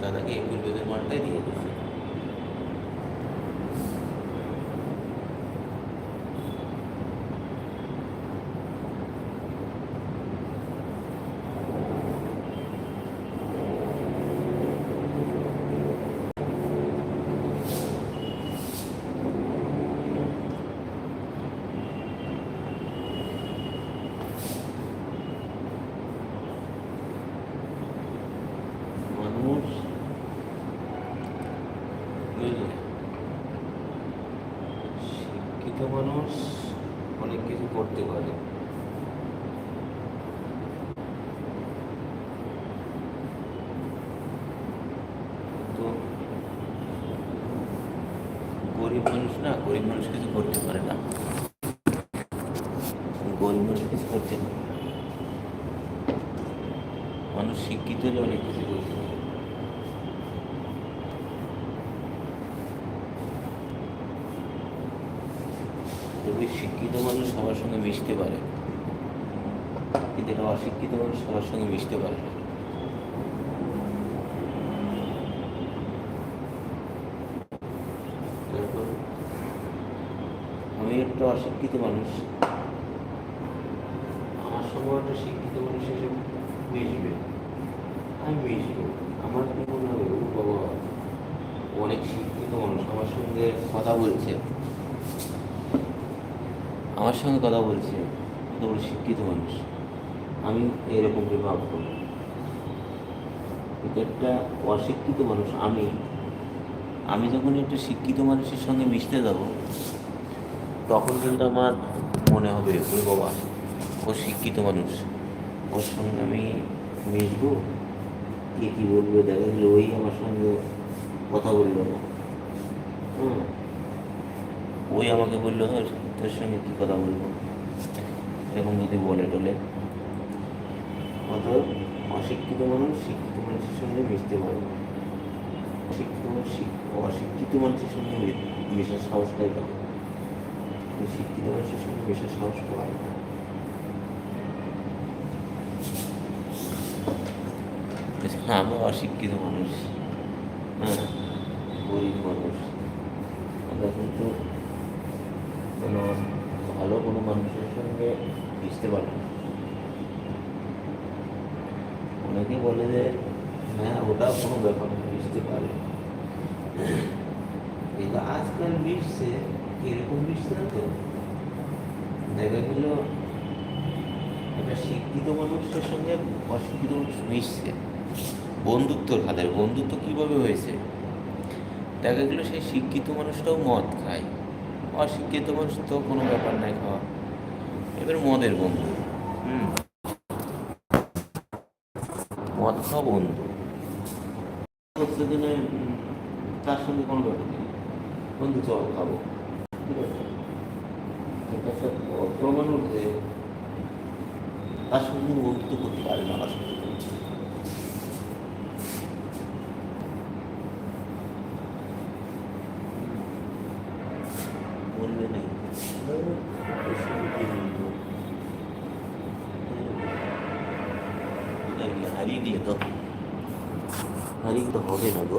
দাদাকে একুশ বেদের মানটাই দিয়ে দিচ্ছে মানুষ বুঝলে শিক্ষিত মানুষ অনেক কিছু করতে পারে। তো গরিব মানুষ না, গরিব মানুষ কিছু করতে পারে না। গরিব মানুষ কিছু করতে পারে মানুষ শিক্ষিত হলে অনেক কিছু করতে পারে তবে শিক্ষিত মানুষ সবার সঙ্গে মিশতে পারে কিন্তু এটা অশিক্ষিত মানুষ সবার সঙ্গে মিশতে পারে আমি একটা অশিক্ষিত মানুষ। আমার সঙ্গে একটা শিক্ষিত মানুষ এসে মিশবে। আমি মিশবো। আমার মনে হবে বাবা, অনেক শিক্ষিত মানুষ। আমার সঙ্গে কথা বলছে। আমার সঙ্গে কথা বলছে বড় শিক্ষিত মানুষ। আমি এরকম করে ভাববো কিন্তু একটা অশিক্ষিত মানুষ, আমি আমি যখন একটা শিক্ষিত মানুষের সঙ্গে মিশতে যাব, তখন কিন্তু আমার মনে হবে ওই বাবা, ও শিক্ষিত মানুষ। ওর সঙ্গে আমি মিশবো? কে কী বলবে? দেখা গেলো ওই আমার সঙ্গে কথা বলল না। হুম। ওই আমাকে বলল "হ্যাঁ, তোর সঙ্গে কী কথা বলব? এরকম যদি বলে টলে অত অশিক্ষিত মানুষ শিক্ষিত মানুষের সঙ্গে মিশতে পারে। না। শিক্ষিত মানুষ অশিক্ষিত মানুষের সঙ্গে মেশার সাহস পায় না শিক্ষিত মানুষের সঙ্গে মেশার সাহস পায় না। হ্যাঁ আমরা অশিক্ষিত মানুষ। হ্যাঁ। গরিব মানুষ। আমরা কিন্তু কোনো ভালো কোনো মানুষের সঙ্গে মিশতে পারি না। অনেকে বলে যে হ্যাঁ ওটা কোনো ব্যাপার না, মিশতে পারে। কিন্তু আজকাল মিশছে, এরকম মিশছে না তো। দেখা গেল, একটা শিক্ষিত মানুষের সঙ্গে অশিক্ষিত মানুষ মিশছে। বন্ধুত্বর খাতায় বন্ধুত্ব কীভাবে হয়েছে? দেখা গেলো, সেই শিক্ষিত মানুষটাও মদ খায়। অশিক্ষিত মানুষ তো কোনো ব্যাপার নাই খাওয়া। এবার মদের বন্ধু। হুম। মদ খাওয়া বন্ধু। বলছে যে না, উম, তার সঙ্গে কোনো ব্যাপার নেই। বন্ধু চল খাব। ঠিক আছে? প্রমাণ উঠছে তার সঙ্গে বন্ধুত্ব করতে পারে না আমার সঙ্গে। বলবে নেই। হারিয়ে দিয়ে তো হারিয়ে তো হবে না গো।